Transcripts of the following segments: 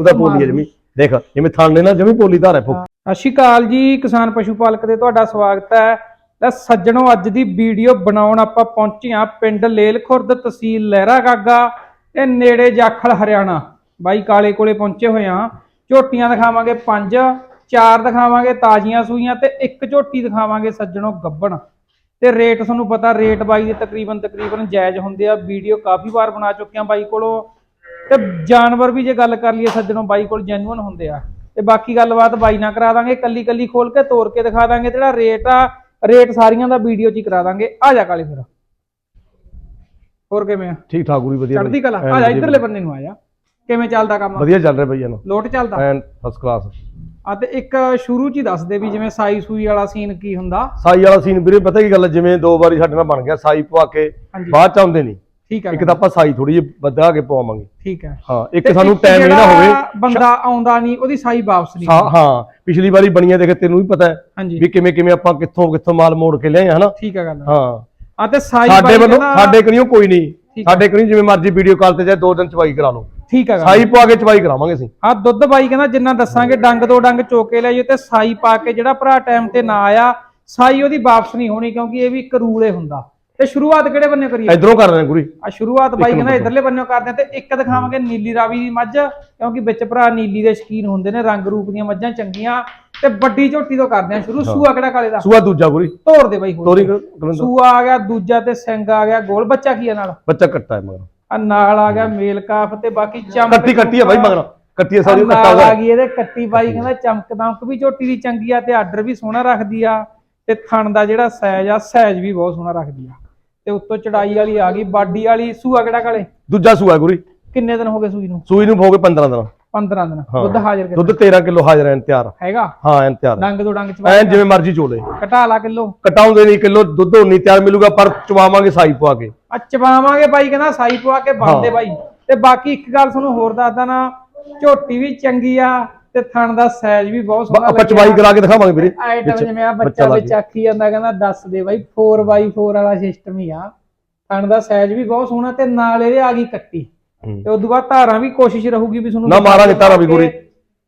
ਉਹਦਾ ਪੋਲੀ ਹੈ ਜਮੀ। ਦੇਖ ਜਿਵੇਂ ਥਣ ਨੇ ਨਾ ਜਮੀ ਪੋਲੀ ਧਾਰ ਹੈ ਫੁੱਕ ਸਤਿ ਸ਼੍ਰੀ ਅਕਾਲ ਜੀ ਕਿਸਾਨ ਪਸ਼ੂ ਪਾਲਕ ਦੇ ਤੁਹਾਡਾ ਸਵਾਗਤ ਹੈ। ਲੈ ਸੱਜਣੋ ਅੱਜ ਦੀ ਵੀਡੀਓ ਬਣਾਉਣ ਆਪਾਂ ਪਹੁੰਚੇ ਹਾਂ ਪਿੰਡ ਲੇਲ ਖੁਰਦ ਤਹਿਸੀਲ ਲਹਿਰਾ ਗਾਗਾ ਤੇ ਨੇੜੇ ਜਾਖਲ ਹਰਿਆਣਾ। ਬਾਈ ਕਾਲੇ ਕੋਲੇ ਪਹੁੰਚੇ ਹੋਏ ਹਾਂ। ਝੋਟੀਆਂ ਦਿਖਾਵਾਂਗੇ ਪੰਜ ਚਾਰ ਦਿਖਾਵਾਂਗੇ ਤਾਜ਼ੀਆਂ ਸੂਈਆਂ ਤੇ ਇੱਕ ਝੋਟੀ ਦਿਖਾਵਾਂਗੇ ਸੱਜਣੋ ਗੱਬਣ। ਤੇ ਰੇਟ ਤੁਹਾਨੂੰ ਪਤਾ ਰੇਟ ਬਾਈ ਦੇ ਤਕਰੀਬਨ ਤਕਰੀਬਨ ਜਾਇਜ਼ ਹੁੰਦੇ ਆ। ਵੀਡੀਓ ਕਾਫੀ ਵਾਰ ਬਣਾ ਚੁੱਕੇ ਆ ਬਾਈ ਕੋਲੋਂ। ਤੇ ਜਾਨਵਰ ਵੀ ਜੇ ਗੱਲ ਕਰ ਲਈਏ ਸੱਜਣੋਂ ਬਾਈ ਕੋਲ ਜੈਨੂਅਨ ਹੁੰਦੇ ਆ। ਤੇ ਬਾਕੀ ਗੱਲਬਾਤ ਬਾਈ ਨਾਲ ਕਰਾ ਦਾਂਗੇ ਕੱਲੀ ਕੱਲੀ ਖੋਲ ਕੇ ਤੋੜ ਕੇ ਦਿਖਾ ਦਾਂਗੇ ਜਿਹੜਾ ਰੇਟ ਆ ਰੇਟ ਸਾਰੀਆਂ ਦਾ ਵੀਡੀਓ 'ਚ ਹੀ ਕਰਾ ਦਾਂਗੇ। ਆ ਜਾ ਕਾਲੇ ਫਿਰ। ਹੋਰ ਕਿਵੇਂ ਆ? ਠੀਕ ਠਾਕ ਪੂਰੀ ਵਧੀਆ ਚੜ੍ਹਦੀ ਕਲਾ। ਆ ਜਾ। ਇਧਰਲੇ ਬੰਨੇ ਨੂੰ ਆ ਜਾ। ਕਿਵੇਂ ਚੱਲਦਾ ਕੰਮ? ਵਧੀਆ ਚੱਲ ਰਿਹਾ ਬਈ ਇਹਨੂੰ। ਲੋਟ ਚੱਲਦਾ? ਐਨ ਫਸਟ ਕਲਾਸ ਆ ਤੇ ਇੱਕ ਸ਼ੁਰੂ 'ਚ ਹੀ ਦੱਸ ਦੇ ਵੀ ਜਿਵੇਂ ਸਾਈ ਸੂਈ ਵਾਲਾ ਸੀਨ ਕੀ ਹੁੰਦਾ? ਸਾਈ ਵਾਲਾ ਸੀਨ ਵੀਰੇ ਪਤਾ ਕੀ ਗੱਲ ਜਿਵੇਂ ਦੋ ਵਾਰੀ ਸਾਡੇ ਨਾਲ ਬਣ ਗਿਆ ਸਾਈ ਪਵਾ ਕੇ ਬਾਅਦ ਚ ਆਉਂਦੇ ਨਹੀਂ ਠੀਕ ਹੈ ਇੱਕ ਤਾਂ ਆਪਾਂ ਸਾਈ ਥੋੜੀ ਜਿਹੀ ਵਧਾ ਕੇ ਪਵਾਵਾਂਗੇ। ਠੀਕ ਹੈ। ਹਾਂ ਇੱਕ ਸਾਨੂੰ ਟਾਈਮ ਇਹ ਨਾ ਹੋਵੇ ਬੰਦਾ ਆਉਂਦਾ ਨਹੀਂ ਉਹਦੀ ਸਾਈ ਵਾਪਸ ਨਹੀਂ ਹਾਂ ਹਾਂ ਪਿਛਲੀ ਵਾਰੀ ਬਣੀਆਂ ਦੇਖ ਤੈਨੂੰ ਵੀ ਪਤਾ ਹੈ ਵੀ ਕਿਵੇਂ ਕਿਵੇਂ ਆਪਾਂ ਕਿੱਥੋਂ ਕਿੱਥੋਂ ਮਾਲ ਮੋੜ ਕੇ ਲਿਆਏ ਹਨਾ? ਠੀਕ ਹੈ ਗੱਲ ਹਾਂ। ਆ ਤੇ ਸਾਈ ਸਾਡੇ ਵੱਲੋਂ ਸਾਡੇ ਕਣੀਓ ਕੋਈ ਨਹੀਂ। ਹੈ। ਸਾਡੇ ਕਣੀ ਜਿਵੇਂ ਮਰਜ਼ੀ ਵੀਡੀਓ ਕਾਲ ਤੇ ਚਾਹੇ ਦੋ ਦਿਨ ਚਵਾਈ ਕਰਾ ਲਓ। ਠੀਕ ਹੈ ਸਾਈ ਪਵਾ ਕੇ ਚਵਾਈ ਕਰਾਵਾਂਗੇ ਅਸੀਂ। ਆ ਦੁੱਧ ਬਾਈ ਕਹਿੰਦਾ ਜਿੰਨਾ ਦੱਸਾਂਗੇ ਡੰਗ ਦੋ ਡੰਗ ਚੋਕੇ ਲੈ ਜਾਓ ਤੇ ਸਾਈ ਪਾ ਕੇ ਜਿਹੜਾ ਭਰਾ ਟਾਈਮ ਤੇ ਨਾ ਆਇਆ ਸਾਈ ਉਹਦੀ ਵਾਪਸ ਨਹੀਂ ਹੋਣੀ ਕਿਉਂਕਿ ਇਹ ਵੀ ਇੱਕ ਰੂਲ ਏ ਹੁੰਦਾ। ਤੇ ਸ਼ੁਰੂਆਤ ਕਿਹੜੇ ਬੰਨੇ ਕਰੀਏ? ਇਧਰੋਂ ਕਰ ਰਹੇ ਗੁਰੀ ਆ ਸ਼ੁਰੂਆਤ ਬਾਈ ਕਹਿੰਦਾ ਇਧਰਲੇ ਬੰਨਿਓ ਕਰਦੇ ਆ ਤੇ ਇੱਕ ਦਿਖਾਵਾਂਗੇ ਨੀਲੀ ਰਾਵੀ ਦੀ ਮੱਝ ਕਿਉਂਕਿ ਵਿੱਚ ਭਰਾ ਨੀਲੀ ਦੇ ਸ਼ਕੀਨ ਹੁੰਦੇ ਨੇ ਰੰਗ ਰੂਪ ਦੀਆਂ ਮੱਝਾਂ ਚੰਗੀਆਂ ਤੇ ਵੱਡੀ ਝੋਟੀ ਤੋਂ ਕਰਦੇ ਆ ਸ਼ੁਰੂ। ਸੂਆ ਕਿਹੜਾ ਕਾਲੇ ਦਾ? ਸੂਆ ਦੂਜਾ ਗੁਰੀ ਤੋੜ ਦੇ ਬਾਈ ਹੋਰ। ਤੋਰੀ ਸੂਆ ਆ ਗਿਆ ਦੂਜਾ ਤੇ ਸਿੰਘ ਆ ਗਿਆ ਗੋਲ। ਬੱਚਾ ਕੀ ਆ ਨਾਲ? ਬੱਚਾ ਕੱਟਾ ਹੈ ਮਗਰ। ਆ ਨਾਲ ਆ ਗਿਆ ਮੇਲ ਕਾਫ ਤੇ ਬਾਕੀ ਚਮਕ ਕੱਟੀ ਕੱਟੀ ਹੈ ਬਾਈ ਮਗਰ। ਕੱਟੀ ਹੈ ਸਾਰੀ ਕੱਟਾ ਆ ਗਈ ਇਹਦੇ ਕੱਟੀ ਬਾਈ ਕਹਿੰਦਾ ਚਮਕ ਦਮਕ ਵੀ ਝੋਟੀ ਦੀ ਚੰਗੀ ਆ ਤੇ ਆਰਡਰ ਵੀ ਸੋਹਣਾ ਰੱਖਦੀ ਆ ਤੇ ਥਣ ਦਾ ਜਿਹੜਾ ਸਾਈਜ਼ ਆ ਸਾਈਜ਼ ਵੀ ਬਹੁਤ ਸੋਹਣਾ ਰੱਖਦੀ ਆ। ਤੇ ਉੱਤੋਂ ਚੜਾਈ ਵਾਲੀ ਆ ਗਈ ਬਾਡੀ ਵਾਲੀ ਸੂਆ ਕਿਹੜਾ ਕਾਲੇ? ਦੂਜਾ ਸੂਆ ਗੁਰੀ। ਕਿੰਨੇ ਦਿਨ ਹੋ ਗਏ ਸੂਈ ਨੂੰ? ਸੂਈ ਨੂੰ ਹੋ ਗਏ 15 ਦਿਨ। 15 ਦਿਨ। ਹਾਂ। ਦੁੱਧ ਹਾਜ਼ਰ ਕਰ ਦੁੱਧ 13 ਕਿਲੋ ਹਾਜ਼ਰ ਐਨ ਤਿਆਰ। ਹੈਗਾ? ਹਾਂ ਐਨ ਤਿਆਰ। ਡੰਗ ਤੋਂ ਡੰਗ ਐਨ ਚ ਜਿਵੇਂ ਮਰਜ਼ੀ ਚੋਲੇ। ਘਟਾ ਲਾ ਕਿਲੋ? ਕਟਾਉਂਦੇ ਨਹੀਂ ਕਿਲੋ ਦੁੱਧ ਉਨੀ ਤਿਆਰ ਮਿਲੂਗਾ ਪਰ ਚਵਾਵਾਂਗੇ ਸਾਈ ਪਵਾ ਕੇ। ਆ ਚਬਾਵਾਂਗੇ ਬਾਈ ਕਹਿੰਦਾ ਸਾਈ ਪਵਾ ਕੇ ਬੰਦੇ। ਬਾਈ। ਤੇ ਬਾਕੀ ਇੱਕ ਗੱਲ ਤੁਹਾਨੂੰ ਹੋਰ ਦੱਸਦਾ ਨਾ ਝੋਟੀ ਵੀ ਚੰਗੀ ਆ ਤੇ ਥਣ ਦਾ ਸਾਈਜ਼ ਵੀ ਬਹੁਤ ਸੋਹਣਾ ਆਪਾਂ ਚਵਾਈ ਕਰਾ ਕੇ ਦਿਖਾਵਾਂਗੇ ਵੀਰੇ ਆਈਟਮ ਜਿਵੇਂ ਆ ਬੱਚਾ ਵਿੱਚ। ਆਖੀ ਜਾਂਦਾ ਕਹਿੰਦਾ ਦੱਸ ਦੇ ਬਾਈ 4x4 ਵਾਲਾ ਸਿਸਟਮ ਹੀ ਆ ਥਣ ਦਾ ਸਾਈਜ਼ ਵੀ ਬਹੁਤ ਸੋਹਣਾ ਤੇ ਨਾਲ ਇਹਦੇ ਆ ਗਈ ਕੱਟੀ। ਤੇ ਉਦੋਂ ਬਾਅਦ ਧਾਰਾਂ ਵੀ ਕੋਸ਼ਿਸ਼ ਰਹੂਗੀ ਵੀ ਤੁਹਾਨੂੰ ਨਾ ਮਾਰਾਂਗੇ ਧਾਰਾਂ ਵੀ ਗੋਰੀ।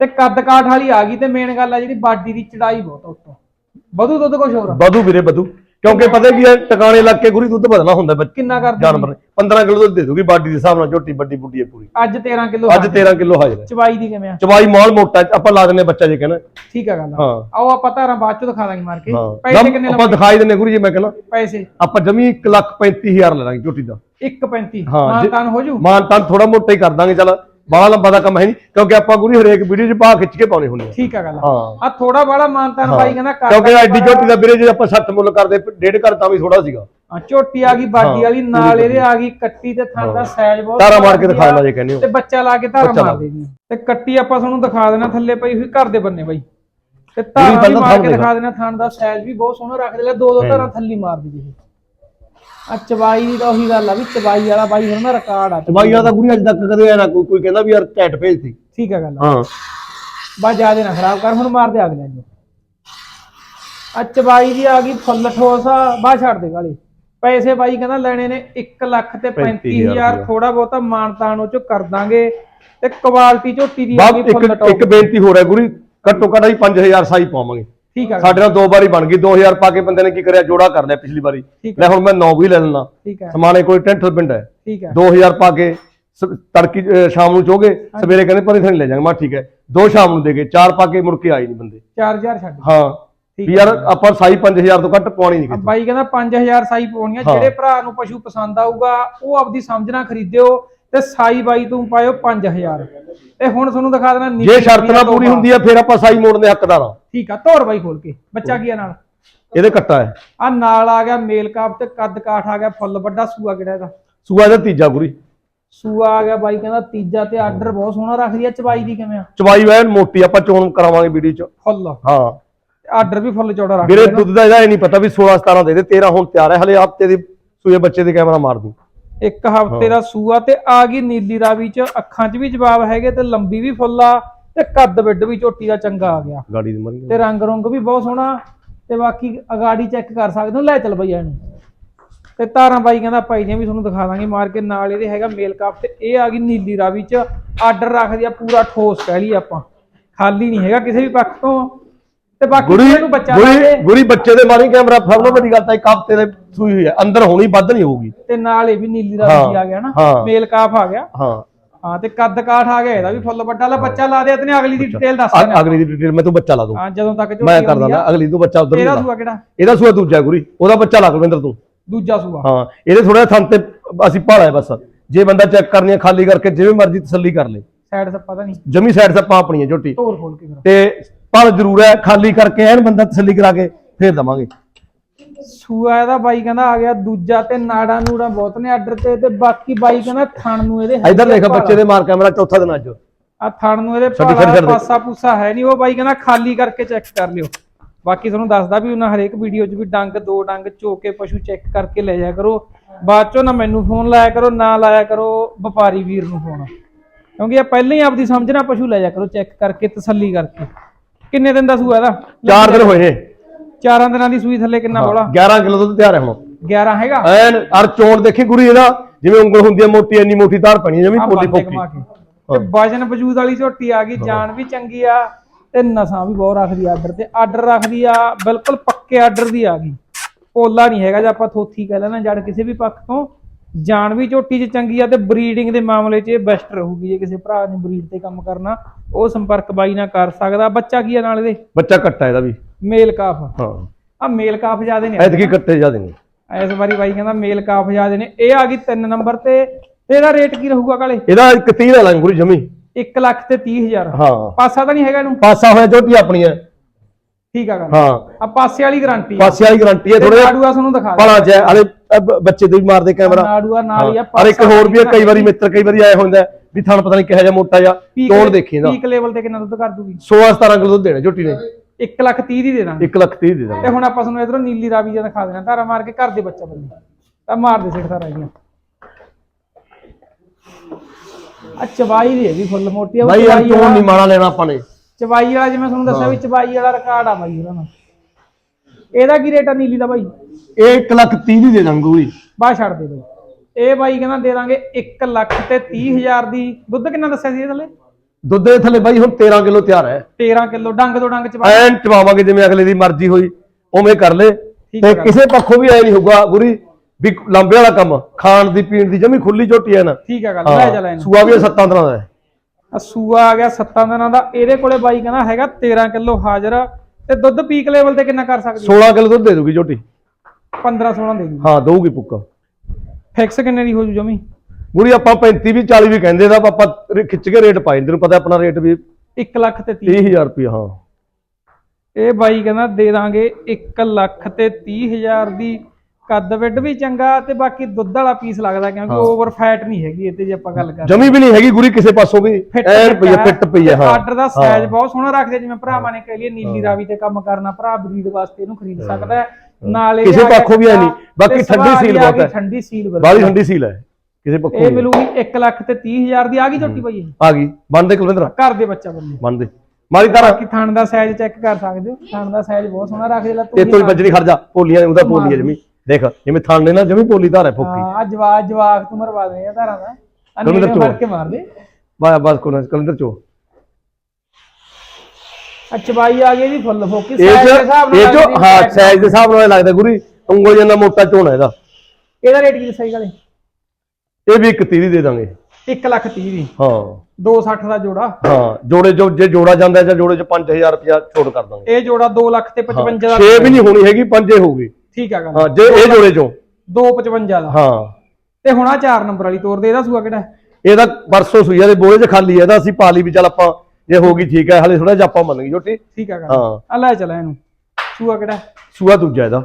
ਤੇ ਕੱਦ ਕਾਠ ਵਾਲੀ ਆ ਗਈ ਤੇ ਮੇਨ ਗੱਲ ਆ ਜਿਹੜੀ ਬਾਡੀ ਦੀ ਚੜਾਈ ਬਹੁਤ ਉੱਤੋਂ ਵਧੂ ਦੁੱਧ ਕੁਛ ਹੋਰ। ਵਧੂ ਵੀਰੇ ਵਧੂ ਕਿਉਂਕਿ ਪਤਾ ਕੀ ਹੈ ਟਿਕਾਣੇ ਲੱਗ ਕੇ ਗੁਰੀ ਦੁੱਧ ਵਧਣਾ ਹੁੰਦਾ ਬੱਚੇ। ਕਿੰਨਾ ਕਰਦੀ ਜਾਨਵਰ ਨੇ 15 ਕਿਲੋ ਦੁੱਧ ਦੇ ਦੂਗੀ ਬਾਡੀ ਦੇ ਹਿਸਾਬ ਨਾਲ ਝੋਟੀ ਵੱਡੀ ਬੁੱਢੀ ਹੈ ਪੂਰੀ। ਅੱਜ 13 ਕਿਲੋ ਅੱਜ 13 ਕਿਲੋ ਹਾਜ਼ਰ ਹੈ। ਚਵਾਈ ਦੀ ਕਿਵੇਂ ਆ? ਚਵਾਈ ਮਾਲ ਮੋਟਾ ਹੈ, ਆਪਾਂ ਲਾ ਦਿੰਨੇ ਬੱਚਾ ਜੇ ਕਹਿੰਦਾ ਠੀਕ ਆ ਗੱਲ ਹਾਂ। ਆਓ ਆਪਾਂ ਧਾਰਾਂ ਬਾਅਦ ਚ ਦਿਖਾ ਦਾਂਗੇ ਮਾਰ ਕੇ ਹਾਂ। ਪੈਸੇ ਕਿੰਨੇ ਆਪਾਂ ਦਿਖਾਈ ਦਿੰਨੇ ਗੁਰੀ ਜੀ ਮੈਂ ਕਹਿੰਦਾ। ਪੈਸੇ। ਆਪਾਂ ਜਮੀ 1 ਲੱਖ 35000 ਲੈ ਲਾਂਗੇ ਝੋਟੀ ਦਾ। 1.35 ਹਾਂ, ਜੇ- ਮਾਨਤਾਨ ਹੋ ਜੂ? ਮਾਨ ਤਾਂ ਥੋੜਾ ਮੋਟਾ ਹੀ ਕਰ ਦਾਂਗੇ ਚੱਲ। ਬਾਹਲਾ ਲੰਬਾ ਦਾ ਕੰਮ ਹੈ ਨਹੀਂ ਕਿਉਂਕਿ ਆਪਾਂ ਗੁਰੀ ਹਰੇਕ ਵੀਡੀਓ 'ਚ ਪਾ ਖਿੱਚ ਕੇ ਪਾਉਣੇ ਹੁੰਦੇ ਆ। ਠੀਕ ਆ ਗੱਲ ਹਾਂ। ਆ ਥੋੜਾ ਬਾਲਾ ਮਾਨਤਾਨ ਬਾਈ ਕਹਿੰਦਾ ਕਰ ਕਿਉਂਕਿ ਐਡੀ ਝੋਟੀ ਦਾ ਵੀਰੇ ਜੇ ਆਪਾਂ 60 ਮੁੱਲ ਕਰਦੇ ਡੇਢ ਘਰ ਤਾਂ ਵੀ ਥੋੜਾ ਸੀਗਾ। ਹਾਂ ਝੋਟੀ ਆ ਗਈ ਬਾਡੀ ਵਾਲੀ ਨਾਲ ਇਹਦੇ ਆ ਗਈ ਕੱਟੀ ਤੇ ਥਣ ਦਾ ਸਾਈਜ਼ ਬਹੁਤ ਤਾਰਾ ਮਾਰ ਕੇ ਦਿਖਾ ਦੇਣਾ ਜੇ ਕਹਿੰਦੇ ਹੋ। ਤੇ ਬੱਚਾ ਲਾ ਕੇ ਧਾਰਾ ਮਾਰ ਲਾ। ਦੇਣੀ ਤੇ ਕੱਟੀ ਆਪਾਂ ਤੁਹਾਨੂੰ ਦਿਖਾ ਦੇਣਾ ਥੱਲੇ ਪਈ ਹੋਈ ਘਰ ਦੇ ਬੰਨੇ ਬਾਈ। ਤੇ ਧਾਰਾ ਮਾਰ ਕੇ ਦੇਖ। ਦੇਣਾ ਥਣ ਦਾ ਸਾਈਜ਼ ਵੀ ਬਹੁਤ ਸੋਹਣਾ ਰੱਖ ਦੇਲਾ ਦੋ ਦੋ ਧਾਰਾਂ ਥੱਲੀ ਮਾਰ ਦੀ ਜੀ ਆ ਚਬਾਈ ਦੀ ਤਾਂ ਉਹੀ ਗੱਲ ਆ ਵੀ ਚਬਾਈ ਵਾਲਾ ਬਾਈ ਹੁਣ ਨਾ ਰਿਕਾਰਡ ਆ। ਚਵਾਈਆਂ ਤਾਂ ਗੁਰੀ ਅੱਜ ਤੱਕ ਕਦੇ ਐ ਨਾ ਕੋਈ ਕੋਈ ਕਹਿੰਦਾ ਵੀ ਯਾਰ ਘੈਂਟ ਭੇਜਤੀ ਠੀਕ ਆ ਗੱਲ ਹਾਂ। ਬਸ ਜਿਆਦੇ ਨਾ ਖਰਾਬ ਕਰ ਹੁਣ ਮਾਰ ਦੇ ਅਗਲੇ ਨੂੰ। ਆ ਚਬਾਈ ਦੀ ਆ ਗਈ ਫੁੱਲ ਠੋਸ ਆ ਬਾਹ ਛੱਡ ਦੇ ਗਾਲੀ। ਪੈਸੇ ਬਾਈ ਕਹਿੰਦਾ ਲੈਣੇ ਨੇ 1 ਲੱਖ ਤੇ 35000 ਰੁਪਇਆ। ਥੋੜਾ ਬਹੁਤਾ ਮਾਨਤਾਨ ਉਹ ਚ ਕਰ ਦਾਂਗੇ। ਤੇ ਕੁਆਲਿਟੀ ਝੋਟੀ ਦੀ ਆ ਗਈ ਫੁੱਲ ਇੱਕ ਇੱਕ ਬੇਨਤੀ ਹੋ ਰਿਹਾ ਗੁਰੀ ਘੱਟੋ ਘੱਟ ਅਸੀਂ 5000 ਸਾਈ ਪਾਵਾਂਗੇ। ਠੀਕ ਆ। ਸਾਡੇ ਨਾਲ ਦੋ ਵਾਰੀ ਬਣ ਗਈ। 2000 ਪਾ ਕੇ ਬੰਦੇ ਨੇ ਕੀ ਕਰਿਆ? ਜੋੜਾ ਕਰ ਲਿਆ ਪਿਛਲੀ ਵਾਰੀ। ਲੈ ਹੁਣ ਮੈਂ 9 ਵੀ ਲੈ ਲੈਣਾ ਠੀਕ ਹੈ ਸਮਾਣੇ ਕੋਈ ਟੈਂਟਲ ਪਿੰਡ ਹੈ। ਠੀਕ ਹੈ 2000 ਪਾ ਕੇ ਤੜਕੀ ਸ਼ਾਮ ਨੂੰ ਚੋਗੇ। ਸਵੇਰੇ ਕਹਿੰਦੇ ਪਰੇ ਥਾਂ ਲੈ ਜਾਵਾਂਗੇ ਮੈਂ ਠੀਕ ਹੈ। ਦੋ ਸ਼ਾਮ ਨੂੰ ਦੇ ਚਾਰ ਪਾ ਕੇ ਮੁੜ ਕੇ ਆਏ ਨਹੀਂ ਬੰਦੇ। 4000 ਛੱਡ ਹਾਂ। ਵੀ ਯਾਰ ਆਪਾਂ ਸਾਈ 5000 ਤੋਂ ਘੱਟ ਪਾਉਣੀ ਨਹੀਂ ਆ ਕਿਤੇ। ਬਾਈ ਕਹਿੰਦਾ 5000 ਸਾਈ ਪਾਉਣੀ ਆ। ਹਾਂ। ਜਿਹੜੇ ਭਰਾ ਨੂੰ ਪਸ਼ੂ ਪਸੰਦ ਆਊਗਾ ਉਹ ਆਪਦੀ ਸਮਝਣਾ ਖਰੀਦਿਓ। ਤੇ ਸਾਈ ਬਾਈ ਤੂੰ ਪਾਇਓ 5000 ਤੇ ਹੁਣ ਤੁਹਾਨੂੰ ਦਿਖਾ ਦੇਣਾ ਜੇ ਸ਼ਰਤ ਨਾ ਪੂਰੀ। ਹੁੰਦੀ ਹੈ ਫਿਰ ਆਪਾਂ ਸਾਈ ਮੋੜਨ ਹੱਕਦਾਰ ਆ। ਠੀਕ ਆ ਧੋਰ ਬਾਈ ਖੋਲ ਕੇ। ਬੱਚਾ ਕੀ ਆ ਨਾਲ? ਇਹਦੇ ਕੱਟਾ ਹੈ। ਆ ਨਾਲ ਆ ਗਿਆ ਮੇਲ ਕਾਪ ਤੇ ਕੱਦ ਕਾਠ ਆ ਗਿਆ ਫੁੱਲ ਵੱਡਾ ਸੂਆ ਕਿਹੜਾ ਇਹਦਾ? ਸੂਆ ਦਾ ਤੀਜਾ ਗੁਰੀ ਸੂਆ ਆ ਗਿਆ ਬਾਈ ਕਹਿੰਦਾ ਤੀਜਾ ਤੇ ਆਰਡਰ ਬਹੁਤ ਸੋਹਣਾ ਰੱਖਦੀ ਆ ਚਬਾਈ ਦੀ ਕਿਵੇਂ ਆ? ਚਵਾਈ ਵੈਨ ਮੋਟੀ ਆਪਾਂ ਚੋਣ ਕਰਾਵਾਂਗੇ ਵੀਡੀਓ ਚ। ਫੁੱਲ। ਹਾਂ। ਆਰਡਰ ਵੀ ਫੁੱਲ ਚੌੜਾ ਰੱਖ ਵੀਰੇ ਦੁੱਧ ਦਾ ਇਹਦਾ ਇਹ ਨਹੀਂ ਪਤਾ ਵੀ 16 17 ਦੇ ਦੇ 13 ਹੁਣ ਤਿਆਰ ਹੈ ਹਲੇ ਹਫ਼ਤੇ ਦੀ ਸੂਏ ਬੱਚੇ ਦੇ ਕੈਮਰਾ ਮਾਰ ਦੂੰ ਇੱਕ ਹਫ਼ਤੇ ਦਾ ਸੂਆ ਤੇ ਆ ਗਈ ਨੀਲੀ ਰਾਵੀ ਚ। ਅੱਖਾਂ 'ਚ ਵੀ ਜਵਾਬ ਹੈਗੇ ਤੇ ਲੰਬੀ ਵੀ ਫੁੱਲ ਤੇ ਕੱਦ ਵਿੱਡ ਵੀ ਝੋਟੀ ਦਾ ਚੰਗਾ ਆ ਗਿਆ। ਗਾੜੀ ਦੀ ਮਰੀ ਤੇ ਰੰਗ ਰੁੰਗ ਵੀ ਬਹੁਤ ਸੋਹਣਾ ਤੇ ਬਾਕੀ ਅਗਾੜੀ ਚੈੱਕ ਕਰ ਸਕਦੇ ਹੋ। ਲੈ ਚੱਲ ਬਈ ਇਹਨੂੰ। ਤੇ ਤਾਰਾਂ ਬਾਈ ਕਹਿੰਦਾ ਭਾਈ ਦੀਆਂ ਵੀ ਤੁਹਾਨੂੰ ਦਿਖਾ ਦਾਂਗੇ ਮਾਰ ਕੇ ਨਾਲ। ਇਹਦੇ ਹੈਗਾ ਮੇਲ ਕਾਪ ਤੇ ਇਹ ਆ ਗਈ ਨੀਲੀ ਰਾਵੀ ਚ। ਆਰਡਰ ਰੱਖਦੀ ਆ ਪੂਰਾ ਠੋਸ ਕਹਿ ਲਈ ਆਪਾਂ। ਖਾਲੀ ਨਹੀਂ ਹੈਗਾ ਕਿਸੇ ਵੀ ਪੱਖ ਤੋਂ। ਤੇ ਬਾਕੀ ਗੁਰੀ ਇਹਨੂੰ ਬੱਚਾ ਗੁਰੀ ਗੁਰੀ ਬੱਚੇ ਦੇ ਮਾਰੀ ਕੈਮਰਾ ਸਭ ਤੋਂ ਵੱਡੀ ਗੱਲ ਤਾਂ ਇੱਕ ਹਫ਼ਤੇ ਦੇ ਸੂਈ ਹੋਈ ਹੈ ਅੰਦਰ ਹੋਣੀ ਵੱਧ ਨਹੀਂ ਹੋਊਗੀ। ਤੇ ਨਾਲ ਇਹ ਵੀ ਨੀਲੀ ਰਾਵੀ ਆ ਗਿਆ ਨਾ ਹਾਂ। ਮੇਲ ਕਾਪ ਆ ਗਿਆ। ਹਾਂ। ਹਾਂ ਤੇ ਕੱਦ ਕਾਠ ਆ ਗਿਆ ਇਹਦਾ ਵੀ ਫੁੱਲ ਵੱਡਾ। ਲਾ ਬੱਚਾ ਲਾ ਦੇ ਤਨੇ ਅਗਲੀ ਦੀ ਡਿਟੇਲ ਦੱਸ ਅ- ਦੇਣਾ ਅਗਲੀ ਦੀ ਡਿਟੇਲ ਮੈਂ ਤੂੰ ਬੱਚਾ ਲਾ ਦੂੰ ਹਾਂ ਜਦੋਂ ਤੱਕ ਝੋਟੀ ਮੈਂ ਕਰ ਦਾਂਗਾ ਆ। ਅਗਲੀ ਤੋਂ ਬੱਚਾ ਉਧਰ ਇਹਦਾ ਸੂਆ ਕਿਹੜਾ? ਇਹਦਾ ਸੂਆ ਦੂਜਾ ਗੁਰੀ। ਉਹਦਾ ਬੱਚਾ ਲਾ ਕੁਲਵਿੰਦਰ ਤੂੰ। ਦੂਜਾ ਸੂਆ। ਹਾਂ ਇਹਦੇ ਥੋੜਾ ਥਣ ਤੇ ਅਸੀਂ ਭਾਲਾ ਹੈ ਬਸ। ਜੇ ਬੰਦਾ ਚੈੱਕ ਕਰਨੀ ਹੈ ਖਾਲੀ ਕਰਕੇ ਜਿਵੇਂ ਮਰਜ਼ੀ ਤਸੱਲੀ ਕਰ ਲੇ। ਸਾਈਡ ਤੇ ਪਤਾ ਨਹੀਂ। ਜਮੀ ਸਾਈਡ ਸੱਪਾਂ ਆਪਣੀਆਂ ਝੋਟੀ। ਢੋਰ ਖੋਲ ਕੇ ਫਿਰ। ਤੇ ਭਾਲ ਜ਼ਰੂਰ ਹੈ ਖਾਲੀ ਕਰਕੇ ਐਨ ਬੰਦਾ ਤਸੱਲੀ ਕਰਾ ਕੇ ਫੇਰ ਦਵਾਂਗੇ। ਸੂਆ ਇਹਦਾ ਬਾਈ ਕਹਿੰਦਾ ਆ ਗਿਆ ਦੂਜਾ ਤੇ ਨਾੜਾ ਨੂੜਾ ਬਹੁਤ ਨੇ ਆਰਡਰ ਤੇ ਤੇ ਬਾਕੀ ਬਾਈ ਕਹਿੰਦਾ ਥਣ ਨੂੰ ਇਹਦੇ ਇਧਰ ਦੇਖ ਬੱਚੇ ਦੇ ਮਾਰ ਕੈਮਰਾ ਚੌਥਾ ਦਿਨ ਅੱਜ। ਆ ਥਣ ਨੂੰ ਇਹਦੇ। ਪਾਸਾ ਪੂਸਾ ਹੈ ਨਹੀਂ ਉਹ ਬਾਈ ਕਹਿੰਦਾ ਖਾਲੀ ਕਰਕੇ ਚੈੱਕ ਕਰ ਲਿਓ। ਬਾਕੀ ਤੁਹਾਨੂੰ ਦੱਸਦਾ ਵੀ ਉਹਨਾਂ ਹਰੇਕ ਵੀਡੀਓ 'ਚ ਵੀ ਡੰਗ ਦੋ ਡੰਗ ਝੋ ਕੇ ਪਸ਼ੂ ਚੈੱਕ ਕਰਕੇ ਲੈ ਜਾਇਆ ਕਰੋ। ਬਾਅਦ ਚੋਂ ਨਾ ਮੈਨੂੰ ਫੋਨ ਲਾਇਆ ਕਰੋ ਨਾ ਲਾਇਆ ਕਰੋ ਵਪਾਰੀ ਵੀਰ ਨੂੰ ਫੋਨ ਕਿਉਂਕਿ ਇਹ ਪਹਿਲਾਂ ਹੀ ਆਪਦੀ ਸਮਝਣਾ ਪਸ਼ੂ ਲੈ ਜਾ ਕਰੋ ਚੈੱਕ ਕਰਕੇ ਤਸੱਲੀ ਕਰਕੇ। ਕਿੰਨੇ ਦਿਨ ਦਾ ਸੂਆ ਇਹਦਾ? ਚਾਰ ਦਿਨ ਹੋਏ ਨੇ। ਚਾਰਾਂ ਦਿਨਾਂ ਦੀ ਸੂਈ ਥੱਲੇ ਕਿੰਨਾ ਬੋਲਾ? 11 ਕਿਲੋ ਦੁੱਧ ਤਿਆਰ ਹੈ ਹੁਣ। 11 ਹੈਗਾ? ਐਨ ਅਰ ਚੋਣ ਦੇਖੀ ਗੁਰੀ ਇਹਦਾ ਜਿਵੇਂ ਉਂਗਲ ਹੁੰਦੀ ਹੈ ਮੋਟੀ ਇੰਨੀ ਮੋਟੀ ਧਾਰ ਪੈਣੀ ਆ ਪੋਲੀ ਬਾਂਦੇ ਫੋਕੀ। ਕਮਾ ਕੇ। ਤੇ ਵਜਨ ਵਜੂਦ ਵਾਲੀ ਝੋਟੀ ਆ ਗਈ ਜਾਨ ਵੀ ਚੰਗੀ ਆ ਤੇ ਨਸਾਂ ਵੀ ਬਹੁਤ ਰੱਖਦੀ ਆਰਡਰ ਤੇ। ਆਰਡਰ ਰੱਖਦੀ ਆ ਬਿਲਕੁਲ ਪੱਕੇ ਆਰਡਰ ਦੀ ਆ ਗਈ। ਪੋਲਾ ਨਹੀਂ ਹੈਗਾ ਜੇ ਆਪਾਂ ਥੋਥੀ ਕਹਿ ਲੈਣਾ ਜੜ ਕਿਸੇ ਵੀ ਪੱਖ ਤੋਂ ਜਾਨ ਵੀ ਝੋਟੀ 'ਚ ਚੰਗੀ ਆ ਤੇ ਬਰੀਡਿੰਗ ਦੇ ਮਾਮਲੇ 'ਚ ਇਹ ਬੈਸਟ ਰਹੂਗੀ ਜੇ ਕਿਸੇ ਭਰਾ ਨੇ ਬਰੀਡ ਤੇ ਕੰਮ ਕਰਨਾ ਉਹ ਸੰਪਰਕ ਬਾਈ ਨਾਲ ਕਰ ਸਕਦਾ। ਬੱਚਾ ਕੀ ਆ ਨਾਲ ਇਹਦੇ? ਬੱਚਾ ਕੱਟਾ ਇਹਦਾ ਵੀ। ਮੇਲ ਕਾਫ। ਹਾਂ। ਆ ਮੇਲ ਕਾਫ ਜਿਆਦੇ ਨੇ। ਐਤਕੀ ਕੱਟੇ ਜਾ ਦੇਣੇ ਇਸ ਵਾਰੀ ਬਾਈ ਕਹਿੰਦਾ ਮੇਲ ਕਾਫ ਜਿਆਦੇ ਨੇ। ਇਹ ਆ ਗਈ 3 ਨੰਬਰ ਤੇ। ਤੇ ਇਹਦਾ ਰੇਟ ਕੀ ਰਹੂਗਾ ਕਾਲੇ? ਇਹਦਾ ਇੱਕ 30 ਲੈ ਲਾਂਗੇ ਗੁਰੀ ਜਮੀ। 1 ਲੱਖ ਤੇ 30 ਹਜ਼ਾਰ। ਹਾਂ। ਪਾਸਾ ਤਾਂ ਨਹੀਂ ਹੈਗਾ ਇਹਨੂੰ? ਪਾਸਾ ਹੋਇਆ ਝੋਟੀ ਆਪਣੀ ਹੈ। ਠੀਕ ਆ ਗੱਲ। ਹਾਂ। ਆ ਪਾਸੇ ਵਾਲੀ ਗਾਰੰਟੀ ਪਾਸੇ ਵਾਲੀ ਗਾਰੰਟੀ ਹੈ ਥੋੜੇ ਨਾੜੂਆ ਤੁਹਾਨੂੰ ਦਿਖਾ ਬੜਾ ਚ ਹਲੇ ਬੱਚੇ ਦੇ ਵੀ ਮਾਰਦੇ ਕੈਮਰਾ। ਨਾੜੂਆ ਨਾਲ ਹੀ ਆ ਔਰ ਇੱਕ ਹੋਰ ਵੀ ਕਈ ਵਾਰੀ ਮਿੱਤਰ ਕਈ ਵਾਰੀ ਆਇਆ ਹੁੰਦਾ ਵੀ ਥਣ ਪਤਾ ਨਹੀਂ ਕਿਹੋ ਜਿਹਾ ਮੋਟਾ ਜਿਹਾ ਤੋੜ ਦੇਖੀ ਇਹਦਾ ਪੀਕ ਲੈਵਲ ਤੇ ਕਿੰਨਾ ਦੁੱਧ ਕਰ ਦੂਗੀ? 16 17 ਕਿਲੋ ਦੁੱਧ ਦੇਣਾ ਝੋਟੀ ਨੇ। 1 ਲੱਖ 30 ਦੀ ਦੇ ਦਾਂਗੇ। 1 ਲੱਖ 30 ਦੇ ਦਾਂਗੇ। ਤੇ ਹੁਣ ਆਪਾਂ ਤੁਹਾਨੂੰ ਇਧਰੋਂ ਨੀਲੀ ਰਾਵੀ ਜਾਂ ਦਿਖਾ ਦੇਣਾ ਧਾਰਾ ਮਾਰ ਕੇ ਘਰ ਦੇ ਬੱਚਾ ਬੰਦੇ। ਤਾਂ ਮਾਰ ਦੇ ਸਿੱਟ ਧਾਰਾ ਇਹਦੀਆਂ ਆ ਚਵਾਈ ਦੀ ਹੈ ਵੀ ਫੁੱਲ ਮੋਟੀ ਆ ਉਹ ਬਾਈ ਯਾਰ ਚਵਾਈ ਚੋਣ ਵਾਲਾ- ਨਹੀਂ ਮਾਣਾ ਲੈਣਾ ਆਪਾਂ ਨੇ। ਚਵਾਈ ਵਾਲਾ ਜਿਵੇਂ ਤੁਹਾਨੂੰ ਦੱਸਿਆ ਵੀ ਚਵਾਈ ਵਾਲਾ ਰਿਕਾਰਡ ਆ ਬਾਈ ਉਹਦਾ ਨਾਲ ਇਹਦਾ ਕੀ ਰੇਟ ਆ ਨੀਲੀ ਦਾ ਬਾਈ? ਇਹ 1 ਲੱਖ 30 ਦੀ ਦੇ ਦਾਂਗੇ ਗੁਰੀ ਬਾਹਰ ਛੱਡ ਦੇ ਬਾਈ। ਇਹ ਬਾਈ ਕਹਿੰਦਾ ਦੇ ਦਾਂਗੇ 1 ਲੱਖ ਤੇ 30 ਹਜ਼ਾਰ ਦੀ। ਦੁੱਧ ਕਿੰਨਾ ਦੱਸਿਆ ਸੀ ਇਹ ਥੱਲੇ? ਦੁੱਧ ਦੇ ਥੱਲੇ ਬਾਈ ਹੁਣ 13 ਕਿਲੋ ਤਿਆਰ ਹੈ। 13 ਕਿਲੋ ਡੰਗ ਤੋਂ ਡੰਗ ਚ ਐਨ ਚਵਾਵਾਂਗੇ ਜਿਵੇਂ ਅਗਲੇ ਦੀ ਮਰਜ਼ੀ ਹੋਈ ਉਵੇਂ ਕਰ ਲੈ। ਤੇ। ਕਿਸੇ ਪੱਖੋਂ ਵੀ ਐ ਨਹੀਂ ਹੋਊਗਾ ਗੁਰੀ ਵੀ ਲੰਬੇ ਵਾਲਾ ਕੰਮ ਖਾਣ ਦੀ ਪੀਣ ਦੀ ਜਮੀ ਖੁੱਲੀ ਝੋਟੀ ਹੈ ਨਾ। ਠੀਕ ਹੈ ਗੱਲ ਲੈ ਜਾ ਲੈ ਇਹਨੂੰ। ਸੂਆ ਵੀ 7 ਤਰ੍ਹਾਂ ਦਾ ਹੈ। ਆ ਸੂਆ ਆ ਗਿਆ 7 ਦਿਨਾਂ ਦਾ। ਇਹਦੇ ਕੋਲੇ ਬਾਈ ਕਹਿੰਦਾ ਹੈਗਾ 13 ਕਿਲੋ ਹਾਜ਼ਰ। ਤੇ ਦੁੱਧ ਪੀਕ ਲੈਵਲ ਤੇ ਕਿੰਨਾ ਕਰ ਸਕਦੀ 16 ਕਿਲੋ ਦੁੱਧ ਦੇ ਦੂਗੀ ਝੋਟੀ। 15 16 ਦੇ ਦੂਗੀ ਹਾਂ ਦਊਗੀ ਪੁੱਕਾ। ਫਿਕਸ ਕਿੰਨੇ ਦੀ ਹੋ ਜੂ ਜਮੀ? ਗੁਰੀ ਆਪਾਂ 35 ਵੀ 40 ਵੀ ਕਹਿੰਦੇ ਦਾ ਆਪਾਂ ਖਿੱਚ ਕੇ ਰੇਟ ਪਾਈ। ਤੈਨੂੰ ਪਤਾ ਆਪਣਾ ਰੇਟ ਵੀ 1 ਲੱਖ ਤੇ 30 30000 ਰੁਪਏ ਹਾਂ। ਇਹ ਬਾਈ ਕਹਿੰਦਾ ਦੇ ਦਾਂਗੇ 1 ਲੱਖ ਤੇ 30 ਹਜ਼ਾਰ ਦੀ ਕੱਦ ਵਿੱਡ ਵੀ ਚੰਗਾ ਤੇ ਬਾਕੀ ਦੁੱਧ ਵਾਲਾ ਪੀਸ ਲੱਗਦਾ ਕਿਉਂਕਿ ਓਵਰ ਫੈਟ ਨਹੀਂ ਹੈਗੀ ਇਹ ਤੇ ਜੇ ਆਪਾਂ ਗੱਲ ਕਰਾਂ ਜਮੀ ਵੀ ਨਹੀਂ ਹੈਗੀ ਗੁਰੀ ਕਿਸੇ ਪਾਸੋਂ ਵੀ। ਐਨ ਪਈ ਫਿੱਟ ਪਈ ਹੈ ਹਾਂ। ਆਰਡਰ ਦਾ ਸਾਈਜ਼ ਬਹੁਤ ਸੋਹਣਾ ਰੱਖਦੇ ਜਿਵੇਂ ਭਰਾਵਾਂ ਨੇ ਕਹਿ ਲਈ ਨੀਲੀ ਰਾਵੀ ਤੇ ਕੰਮ ਕਰਨਾ ਭਰਾ ਬਰੀਡ ਵਾਸਤੇ ਇਹਨੂੰ ਖਰੀਦ ਸਕਦਾ ਹੈ। ਨਾਲੇ ਕਿਸੇ ਪੱਖੋਂ ਵੀ ਹੈ ਨਹੀਂ। ਬਾਕੀ ਤੇ ਠੰਡੀ ਸੀਲ ਬਹੁਤ ਹੈ। ਠੰਡੀ ਸੀਲ। ਬਾਲੀ ਠੰਡੀ ਸੀਲ ਹੈ। ਕਿਸੇ ਪੱਖੋਂ ਇਹ। ਮਿਲੂਗੀ 1 ਲੱਖ ਤੇ 30 ਹਜ਼ਾਰ ਦੀ। ਆ ਗਈ ਝੋਟੀ ਭਾਈ ਆ ਗਈ। ਬੰਦੇ ਕੁਲਵਿੰਦਰ। ਘਰ ਦੇ ਬੱਚਾ ਬੰਦੇ। ਬੰਦੇ ਮਾਰੀ ਤਾਰਾ। ਬਾਕੀ ਥਣ ਦਾ ਸਾਈਜ਼ ਚੈੱਕ ਕਰ ਸਕਦੇ ਹੋ। ਥਣ ਦਾ ਸਾਈਜ਼ ਬਹੁਤ ਸੋਹਣਾ ਰੱਖਦੇ ਲਾ ਤੇ ਤੋਂ ਹੀ ਵੱਜਣੀ ਖੜ ਜਾ। ਪੋਲੀਆਂ ਉਹਦਾ ਪੋਲੀ ਹੈ ਜਮੀ। ਦੇਖ ਜਿਵੇਂ ਥਣ ਨੇ ਨਾ ਜਮੀ ਪੋਲੀ ਧਾਰ ਹੈ ਫੋਕੀ ਹਾਂ ਜਵਾਕ ਜਵਾਕ ਤੂੰ ਮਰਵਾ ਦੇ ਆ ਧਾਰਾਂ ਦਾ ਕਦੋਂ ਅੰਨੇ ਤੱਕ ਫੜ ਕੇ ਮਾਰ ਦੇ ਬਾ ਬਸ ਕੋਲ ਕਲੰਦਰ ਚੋ। ਅੱਛਾ ਬਾਈ ਆ ਗਈ ਜੀ ਫੁੱਲ ਫੋਕੀ। ਇਹ ਸਾਈਜ਼ ਦੇ ਜੋ ਹਿਸਾਬ ਨਾਲ ਇਹ ਜੋ ਲੱਗਦੀ ਹਾਂ ਹੈ। ਸਾਈਜ਼ ਦੇ ਹਿਸਾਬ ਨਾਲ ਲੱਗਦਾ ਗੁਰੀ। ਉਂਗਲ ਜਿੰਨਾ ਮੋਟਾ ਝੋਣਾ ਇਹਦਾ। ਇਹਦਾ ਰੇਟ ਕੀ ਸਹੀ ਗਲੇ ਇਹ ਵੀ ਇੱਕ 30 ਦੀ ਦੇ ਦਾਂਗੇ। 1 ਲੱਖ 30 ਦੀ। ਹਾਂ। 260 ਦਾ ਜੋੜਾ। ਹਾਂ ਜੋੜੇ ਜੋ ਜੇ ਜੋੜਾ ਜਾਂਦਾ ਹੈ ਜਾਂ ਜੋੜੇ ਚ 5000 ਰੁਪਇਆ ਛੋੜ ਕਰ ਦਾਂਗੇ। ਇਹ ਜੋੜਾ 2 ਲੱਖ ਤੇ 55 ਦਾ 6 ਵੀ ਨਹੀਂ ਹੋਣੀ ਹੈਗੀ 5 ਹੋਊਗੀ ਠੀਕ ਗੱਲ। ਹਾਂ ਜੇ ਇਹ ਜੋੜੇ ਚੋਂ। 255 ਦਾ ਹਾਂ। ਤੇ ਹੁਣ ਆ 4 ਨੰਬਰ ਵਾਲੀ ਤੋਰ ਦੇ ਇਹਦਾ ਸੂਆ ਕਿਹੜਾ? ਇਹਦਾ ਪਰਸੋਂ ਸੂਈਆ ਦੇ ਬੋਲੇ ਚ ਖਾਲੀ ਇਹਦਾ ਅਸੀਂ ਪਾ ਲਈ ਵੀ ਚੱਲ ਆਪਾਂ ਜੇ ਹੋ ਗਈ ਠੀਕ ਹੈ ਹਲੇ ਥੋੜਾ ਜਿਹਾ ਆਪਾਂ ਮੰਨ ਗਈ ਝੋਟੀ। ਠੀਕ ਗੱਲ। ਹਾਂ। ਆ ਲੈ ਚਲਾ ਇਹਨੂੰ। ਸੂਆ ਕਿਹੜਾ? ਸੂਆ ਦੂਜਾ ਇਹਦਾ।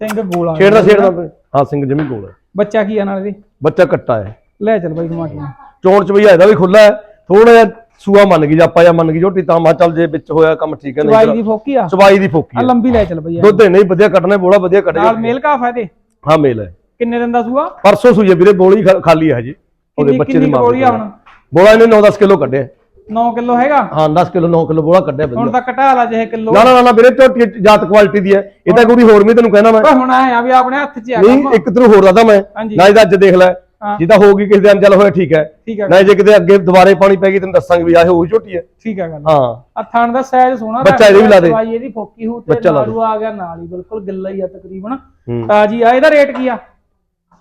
ਸਿੰਘ ਗੋਲਾ ਛੇੜ ਦਾ ਛੇੜ ਦਾ ਹਾਂ ਸਿੰਘ ਜਮੀ ਕੋਲ ਹੈ ਬੱਚਾ ਕੀ ਆ ਨਾਲ ਇਹਦੇ? ਬੱਚਾ ਕੱਟਾ ਹੈ। ਲੈ ਚੱਲ ਬਾਈ ਘੁਮਾ ਕੇ। ਚੋਣ ਚ ਵੀ ਇਹਦਾ ਵੀ ਖੁੱਲਾ ਹੈ। ਥੋੜਾ ਜਿਹਾ ਸੂਆ ਮੰਨ ਗਈ ਜੇ ਆਪਾਂ ਜਾਂ ਮੰਨ ਗਈ ਝੋਟੀ ਤਾਂ ਮਾ ਚੱਲ ਜੇ ਵਿੱਚ ਹੋਇਆ ਕੰਮ ਠੀਕ ਹੈ ਚਵਾਈ ਦੀ ਨਹੀਂ ਫੋਕੀ ਆ? ਚਵਾਈ ਦੀ ਫੋਕੀ ਆ। ਲੰਬੀ ਲੈ ਚੱਲ ਬਈ। ਦੁੱਧ ਨਹੀਂ ਵਧੀਆ ਕੱਟਣਾ ਬੋਲਾ ਵਧੀਆ ਕੱਟੇ ਨਾਲ ਮੇਲ ਕਾਫ ਹੈ ਇਹਦੇ? ਹਾਂ ਮੇਲ ਹੈ। ਕਿੰਨੇ ਦਿਨ ਦਾ ਸੂਆ? ਪਰਸੋਂ ਸੂਈਆ ਵੀਰੇ ਬੋਲੀ ਖਾਲੀ ਹੈ ਹਜੇ। ਉਹਦੇ ਬੱਚੇ ਦੀ ਕੁ ਮਾਰ ਬੋਲੀ। ਹੁਣ? ਇਹਨੇ 9-10 ਕਿਲੋ ਕੱਢਿਆ। 9 ਕਿਲੋ ਹੈਗਾ? ਹਾਂ 10 ਕਿਲੋ 9 ਕਿਲੋ ਬੋਲਾ ਕੱਢਿਆ ਹੁਣ ਵਧੀਆ। ਤਾਂ ਘਟਾ ਲਾ ਜੇ ਕਿਲੋ। ਨਾ ਨਾ ਨਾ, ਵੀਰੇ ਝੋਟੀ ਜਾਤ ਕੁਆਲਿਟੀ ਦੀ ਹੈ। ਇਹ ਤਾਂ ਕੋਈ ਹੋਰ ਵੀ ਤੈਨੂੰ ਕਹਿਣਾ ਮੈਂ। ਹੁਣ ਆਇਆ ਵੀ ਆਪਣੇ ਹੱਥ 'ਚ ਆ ਨਹੀਂ ਇੱਕ ਤੈਨੂੰ ਹੋਰ ਦੱਸਦਾ ਮੈਂ। ਨਾ ਇਹਦਾ ਅੱਜ ਦੇਖ ਲੈ। ਹਾਂ। ਜਿੱਦਾਂ ਹੋਊਗੀ ਕਿਸੇ ਦੇ ਅੰਜਲ ਹੋਇਆ ਠੀਕ ਹੈ। ਠੀਕ ਜੇ ਕਿਤੇ ਅੱਗੇ ਦੁਬਾਰੇ ਪਾਣੀ ਪੈ ਗਈ ਤੈਨੂੰ ਦੱਸਾਂਗੇ ਵੀ ਆਹ ਉਹੀ ਝੋਟੀ ਹੈ। ਠੀਕ ਆ ਗੱਲ ਹਾਂ। ਆ ਥਣ ਦਾ ਸਾਈਜ਼ ਸੋਹਣਾ ਬੱਚਾ ਇਹਦੇ ਵੀ ਲਾ ਦੇ। ਦਵਾਈ ਇਹਦੀ ਫੋਕੀ ਹੂ ਤੇ। ਨਾੜੂ ਆ ਗਿਆ ਨਾਲ ਹੀ ਬਿਲਕੁਲ ਗਿੱਲਾ ਹੀ ਆ ਤਕਰੀਬਨ। ਹੂੰ। ਤਾਜੀ ਆ ਇਹਦਾ ਰੇਟ ਕੀ ਆ?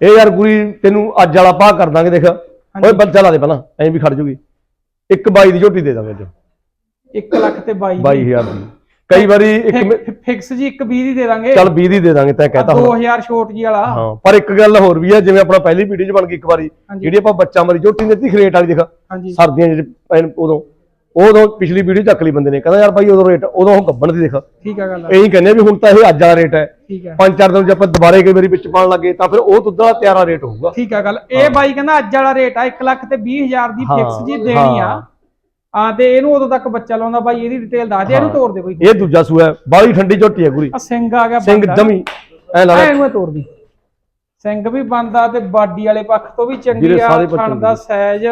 ਇਹ ਯਾਰ ਗੁਰੀ ਤੈਨੂੰ ਅੱਜ ਵਾਲਾ ਭਾਅ ਕਰ ਦਾਂਗੇ ਦੇਖ। ਓਏ ਬੱਚਾ ਲਾ ਦੇ ਪਹਿਲਾਂ ਐਂ ਵੀ ਖੜ ਜੂਗੀ। ਇੱਕ ਬਾਈ ਦੀ ਝੋਟੀ ਦੇ ਦਾਂਗੇ ਅੱਜ। 1 ਲੱਖ ਤੇ 22 22000 ਦੀ। ਕਈ ਵਾਰੀ ਇੱਕ ਫਿਕਸ ਜੀ ਇੱਕ 20 ਦੀ ਦੇ ਦਾਂਗੇ। ਚੱਲ 20 ਦੀ ਦੇ ਦਾਂਗੇ ਤੈਂ ਕਹਿਤਾ ਹੁਣ। 2000 ਛੋਟ ਜੀ ਵਾਲਾ। ਹਾਂ ਪਰ ਇੱਕ ਗੱਲ ਹੋਰ ਵੀ ਹੈ ਜਿਵੇਂ ਆਪਣਾ ਪਹਿਲੀ ਵੀਡੀਓ 'ਚ ਬਣ ਗਈ ਇੱਕ ਵਾਰੀ। ਜਿਹੜੀ ਆਪਾਂ ਬੱਚਾ ਮਰੀ ਝੋਟੀ ਨੇ ਦਿੱਤੀ ਖਰੇਟ ਵਾਲੀ ਦੇਖ। ਸਰਦੀਆਂ ਜਿਹੜੇ ਉਦੋਂ ਉਦੋਂ ਪਿਛਲੀ ਵੀਡੀਓ ਚੱਕ ਲਈ ਬੰਦੇ ਨੇ ਕਹਿੰਦਾ ਯਾਰ ਬਾਈ ਉਦੋਂ ਰੇਟ ਉਦੋਂ ਉਹ ਗੱਬਣ ਦੀ ਦੇਖ। ਠੀਕ ਆ ਗੱਲ ਇਹੀ ਕਹਿੰਦੇ ਆ ਵੀ ਹੁਣ ਤਾਂ ਇਹ ਅੱਜ ਵਾਲਾ ਰੇਟ ਹੈ। ਆ। ਪੰਜ ਚਾਰ ਦਿਨ ਜੇ ਆਪਾਂ ਦੁਬਾਰੇ ਕਈ ਵਾਰੀ ਵਿੱਚ ਪਾਣ ਲੱਗੇ ਤਾਂ ਫਿਰ ਉਹ ਦੁੱਧ ਵਾਲਾ ਤਿਆਰਾ ਰੇਟ ਹੋਊਗਾ। ਠੀਕ ਆ ਗੱਲ। ਇਹ ਬਾਈ ਕਹਿੰਦਾ ਅੱਜ ਵਾਲਾ ਰੇਟ ਆ 1 ਲੱਖ ਤੇ 20000 ਦੀ ਫਿਕਸ ਜੀ ਦੇਣੀ ਆ। ਆ ਤੇ ਇਹਨੂੰ ਉਦੋਂ ਤੱਕ ਬੱਚਾ ਲਾਉਂਦਾ ਬਾਈ ਇਹਦੀ ਡਿਟੇਲ ਦੱਸ ਦੇ ਇਹਨੂੰ ਤੋੜ ਦੇ ਕੋਈ ਇਹ ਦੂਜਾ ਸੂਆ ਹੈ ਬਾਹਲੀ ਠੰਡੀ ਝੋਟੀ ਹੈ ਗੁਰੀ ਆ ਸਿੰਘ ਆ ਗਿਆ ਸਿੰਘ ਬੰਦਾ। ਜਮੀ ਐ ਲਾ ਆ ਇਹਨੂੰ ਇਹ ਤੋੜ ਦੀ। ਸਿੰਘ ਵੀ ਬੰਦਾ ਤੇ ਬਾਡੀ ਵਾਲੇ ਪੱਖ ਤੋਂ ਵੀ ਚੰਗੀ ਵੀਰੇ ਆ ਸਾਰੇ ਪੱਖ ਦਾ ਸਾਈਜ਼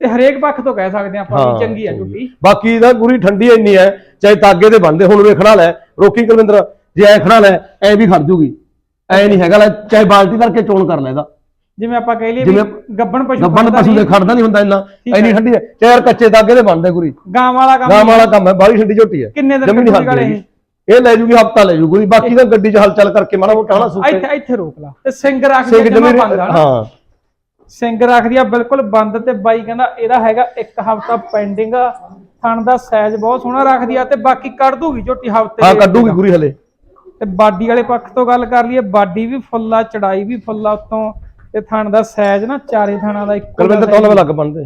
ਤੇ ਹਰੇਕ ਪੱਖ ਤੋਂ ਕਹਿ ਸਕਦੇ ਆਪਾਂ ਵੀ ਚੰਗੀ ਆ ਝੁੱਟੀ। ਬਾਕੀ ਇਹਦਾ ਗੁਰੀ ਠੰਡੀ ਇੰਨੀ ਹੈ ਚਾਹੇ ਤਾਗੇ ਦੇ ਬਣਦੇ ਹੁਣ ਵੇਖਣਾ ਲੈ। ਰੋਕੀ ਕੁਲਵਿੰਦਰ ਜੇ ਐ ਖੜਾ ਲੈ ਐ ਵੀ ਖੜ ਜੂਗੀ। ਐ ਨਹੀਂ ਹੈਗਾ ਲੈ ਚਾਹੇ ਬਾਲਟੀ ਕਰਕੇ ਚੋਣ ਕਰ ਲੈ ਇਹਦਾ। ਜਿਵੇਂ ਆਪਾਂ ਕਹਿ ਲਈਏ ਵੀ ਜਿਵੇਂ ਗੱਬਣ ਪਸ਼ੂ ਗੱਬਣ ਪਸ਼ੂ ਦੇ ਖੜਦਾ ਨਹੀਂ ਹੁੰਦਾ ਇੰਨਾ। ਐਨੀ ਠੰਡੀ ਹੈ। ਚਾਹੇ ਯਾਰ ਕੱਚੇ ਤਾਗੇ ਦੇ ਬਣਦੇ ਗੁਰੀ ਗਾਂ ਵਾਲਾ ਕੰਮ ਗਾਂ ਵਾਲਾ ਕੰਮ ਹੈ ਬਾਹਲੀ ਠੰਡੀ ਝੋਟੀ ਹੈ। ਕਿੰਨੇ ਦਿਨ ਕੱਢੂਗੀ ਹਲਦੀ ਇਹ? ਇਹ ਲੈ ਜੂਗੀ ਹਫਤਾ ਲੈ ਜੂ ਗੁਰੀ ਬਾਕੀ ਤਾਂ ਗੱਡੀ 'ਚ ਹਲਚਲ ਕਰਕੇ ਮਾੜਾ ਮੋਟਾ ਹਨਾ ਸੁੱਤੇ। ਇੱਥੇ ਇੱਥੇ ਰੋਕ ਲਾ। ਤੇ ਸਿੰਘ ਰੱਖ ਕੇ ਜਮਾ ਬੰਦ। ਹਾਂ। ਸਿੰਘ ਰੱਖਦੀ ਆ ਬਿਲਕੁਲ ਬੰਦ ਤੇ ਬਾਈ ਕਹਿੰਦਾ ਇਹਦਾ ਹੈਗਾ ਇੱਕ ਹਫਤਾ ਪੈਂਡਿੰਗ ਥਣ ਦਾ ਸਾਈਜ਼ ਬਹੁਤ ਸੋਹਣਾ ਰੱਖਦੀ ਆ ਤੇ ਬਾਕੀ ਕੱਢ ਦੂਗੀ ਝੋਟੀ ਹਫ਼ਤੇ ਹਾਂ ਕੱਢੂਗੀ ਗੁਰੀ ਹਲੇ। ਤੇ ਬਾਡੀ ਵਾਲੇ ਪੱਖ ਤੋਂ ਗੱਲ ਕਰ ਲਈਏ ਬਾਡੀ ਵੀ ਫੁੱਲ ਚੜਾਈ ਵੀ ਫੁੱਲ ਉਤੋਂ। ਤੇ ਥਣ ਦਾ ਸਾਈਜ਼ ਨਾ ਚਾਰੇ ਥਣਾਂ ਦਾ ਇੱਕੋ ਕੁਲਵਿੰਦਰ ਤੋਂ ਲੱਗ ਬਣਦੇ।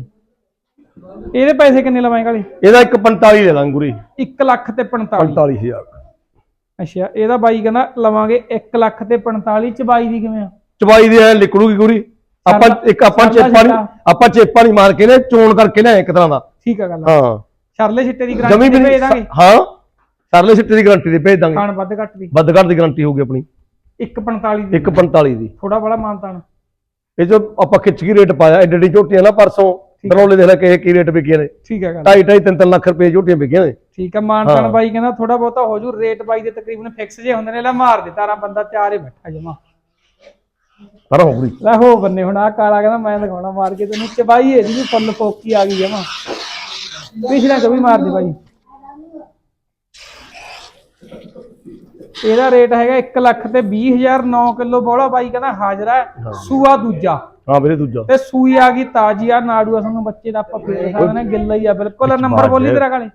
ਇਹਦੇ ਪੈਸੇ ਕਿੰਨੇ ਲਵਾਏਗਾ ਗਾਲੀ ਇਹਦਾ ਇੱਕ 45 ਦੇ ਦਾਂਗੇ ਗੁਰੀ 1 ਲੱਖ ਤੇ 45 45000 ਅੱਛਾ ਇਹਦਾ ਬਾਈ ਕਹਿੰਦਾ ਲਵਾਂਗੇ 1 ਲੱਖ ਤੇ 45 ਚ ਬਾਈ ਦੀ ਕਿਵੇਂ ਆ? ਚਵਾਈ ਦੀ ਐ ਲਿਕੜੂਗੀ ਗੁਰੀ ਆਪਾਂ ਇੱਕ ਆਪਾਂ ਚੇਪਾ ਨਹੀਂ। ਆਪਾਂ ਚੇਪਾ ਨਹੀਂ ਮਾਰ ਕੇ ਨੇ ਚੋਣ ਕਰਕੇ ਲਿਆਏ ਇੱਕ ਤਰ੍ਹਾਂ ਦਾ। ਠੀਕ ਆ ਗੱਲ ਹਾਂ। ਸ਼ਰਲੇ ਛਿੱਟੇ ਦੀ ਗਾਰੰਟੀ ਵੀ ਭੇਜ ਦਾਂਗੇ? ਹਾਂ। ਸਰਲੇ ਸਿੱਟੇ ਦੀ ਗਾਰੰਟੀ ਦੇ ਭੇਜ ਦਾਂਗੇ। ਖਾਣ ਵੱਧ ਘੱਟ ਦੀ। ਵੱਧ ਘੱਟ ਦੀ ਗਾਰੰਟੀ ਹੋਊਗੀ ਆਪਣੀ। 145 ਦੀ। 145 ਦੀ। ਥੋੜਾ ਬੜਾ ਮਾਨਤਾਨ। ਇਹ ਜੋ ਆਪਾਂ ਖਿੱਚ ਕੇ ਰੇਟ ਪਾਇਆ ਐਡੀ ਐਡੀ ਝੋਟੀਆਂ ਨਾ ਪਰਸੋਂ ਬਰੌਲੇ ਦੇਖ ਲੈ ਕਿ ਕੀ ਰੇਟ ਵਿਕੀਆਂ ਨੇ। ਠੀਕ ਗੱਲ। 2.5 2.5 3 3 ਲੱਖ ਰੁਪਏ ਝੋਟੀਆਂ ਵਿਕੀਆਂ ਨੇ। ਠੀਕ ਹਾਂ। ਬਾਈ ਕਹਿੰਦਾ ਥੋੜਾ ਬਹੁਤਾ ਹੋ ਜੂ ਰੇਟ ਬਾਈ ਦੇ ਤਕਰੀਬਨ ਫਿਕਸ ਜੇ ਹੁੰਦੇ ਨੇ ਲੈ ਮਾਰ ਦੇ ਤਾਰਾ ਬੰਦਾ ਤਿਆਰ ਹੀ ਬੈਠਾ ਜਮਾ। ਪਰ ਹੋ ਗੁਰੀ ਲੈ ਹੋ ਬੰਨੇ ਹੁਣ ਆ ਕਾਲਾ ਕਹਿੰਦਾ ਮੈਂ ਦਿਖਾਉਣਾ ਮਾਰ ਕੇ ਤੈਨੂੰ ਚਬਾਈ ਇਹਦੀ ਵੀ ਫੁੱਲ ਫੋਕੀ ਆ ਗਈ ਜਮਾ। ਪਿਛਲਾ ਕਵੀ ਮਾਰ ਦੇ ਬਾਈ। ਇਹਦਾ ਰੇਟ ਹੈਗਾ 1 ਲੱਖ ਤੇ 20000 9 ਕਿਲੋ ਬੋਲਾ। ਬਾਈ ਕਹਿੰਦਾ ਹਾਜ਼ਰਾ ਹੈ ਸੂਆ ਦੂਜਾ। ਹਾਂ ਵੀਰੇ ਦੂਜਾ। ਤੇ ਸੂਈ ਆ ਗਈ ਤਾਜੀ ਆ ਨਾੜੂ ਆ ਤੁਹਾਨੂੰ ਬੱਚੇ ਦਾ ਆਪਾਂ ਫੇਰ ਦਿਖਾ ਦੇਣਾ ਗਿੱਲਾ ਹੀ ਆ ਬਿਲਕੁਲ। ਨੰਬਰ ਬੋਲੀ ਤੇਰਾ ਕਾਲੇ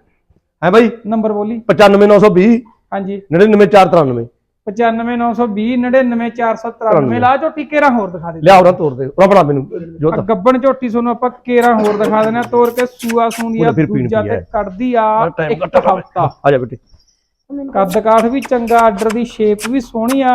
ਹੈ ਬਾਈ? ਨੰਬਰ ਬੋਲੀ। 95920 ਹਾਂਜੀ। 99493 95920 99493 ਲਾ ਝੋਟੀ ਕੇਰਾ ਹੋਰ ਦਿਖਾ ਦੇ। ਲਿਆ ਉਹਨਾਂ ਤੋੜ ਦੇ ਉਹਨਾਂ ਬਣਾ ਮੈਨੂੰ ਜੋ ਆ ਗੱਬਣ ਝੋਟੀ ਤੁਹਾਨੂੰ ਆਪਾਂ ਕੇਰਾ ਹੋਰ ਦਿਖਾ ਦੇਣਾ ਤੋੜ ਕੇ ਸੂਆ ਸੂੰਦੀ ਆ ਉਹਦਾ ਫਿਰ ਪੀਣ ਦੂਜਾ ਤੇ। ਕੱਢਦੀ ਆ ਟਾਈਮ ਇੱਕ ਹਫਤਾ। ਆ ਜਾ ਬੇਟੇ। ਕੱਦ ਕਾਠ ਵੀ ਚੰਗਾ ਆਰਡਰ ਦੀ ਸ਼ੇਪ ਵੀ ਸੋਹਣੀ ਆ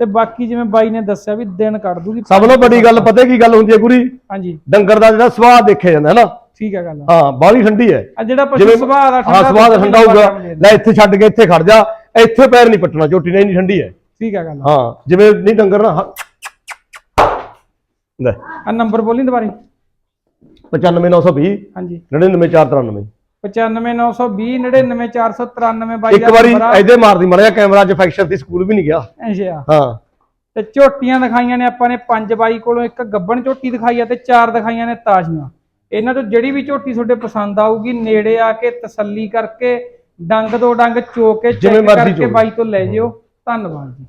ਤੇ ਬਾਕੀ ਜਿਵੇਂ ਬਾਈ ਨੇ ਦੱਸਿਆ ਵੀ ਦਿਨ ਕੱਢ ਦੂਗੀ। ਸਭ ਤੋਂ ਵੱਡੀ ਗੱਲ ਪਤਾ ਕੀ ਗੱਲ ਹੁੰਦੀ ਹੈ ਗੁਰੀ ਹਾਂਜੀ। ਡੰਗਰ ਦਾ ਜਿਹੜਾ ਸਵਾਦ ਦੇਖਿਆ ਜਾਂਦਾ ਹੈ ਨਾ? ਠੀਕ ਆ ਗੱਲ ਹਾਂ ਬਾਹਲੀ ਠੰਡੀ ਹੈ। ਆ ਜਿਹੜਾ ਪਸ਼ੂ ਸੁਭਾਅ ਦਾ ਹਾਂ ਸਵਾਦ ਦੁੱਧ ਠੰਡਾ ਹੋਊਗਾ। ਲੈ ਇੱਥੇ ਛੱਡ ਕੇ ਇੱਥੇ ਖੜ ਜਾ ਇੱਥੇ ਪੈਰ ਨਹੀਂ ਪੱਟਣਾ ਝੋਟੀ ਨੇ ਇੰਨੀ ਠੰਡੀ ਹੈ। ਠੀਕ ਆ ਗੱਲ ਹਾਂ ਜਿਵੇਂ ਨਹੀਂ ਡੰਗਰ ਨਾ ਹ- ਲੈ। ਆ ਨੰਬਰ ਬੋਲੀ ਦੁਬਾਰੇ। 95920 ਹਾਂਜੀ। 99493 95920 99493 ਬਾਈ ਇੱਕ ਵਾਰੀ ਇਹਦੇ ਮਾਰਦੀ ਮੜਿਆ ਕੈਮਰਾ ਚ ਫੈਕਸ਼ਨ ਦੀ ਸਕੂਲ ਵੀ ਨਹੀਂ ਗਿਆ। ਅੱਛਾ ਹਾਂ। ਤੇ ਝੋਟੀਆਂ ਦਿਖਾਈਆਂ ਨੇ ਆਪਾਂ ਨੇ ਪੰਜ ਬਾਈ ਕੋਲੋਂ ਇੱਕ ਗੱਬਣ ਝੋਟੀ ਦਿਖਾਈ ਆ ਤੇ ਚਾਰ ਦਿਖਾਈਆਂ ਨੇ ਤਾਜ਼ੀਆਂ। ਇਹਨਾਂ ਤੋਂ ਜਿਹੜੀ ਵੀ ਝੋਟੀ ਤੁਹਾਡੇ ਪਸੰਦ ਆਊਗੀ ਨੇੜੇ ਆ ਕੇ ਤਸੱਲੀ ਕਰਕੇ ਡੰਗ ਦੋ ਡੰਗ ਚੋ ਕੇ ਚੈੱਕ ਕਰਕੇ। ਬਾਈ ਤੋਂ ਲੈ ਜਿਓ। ਧੰਨਵਾਦ ਜੀ।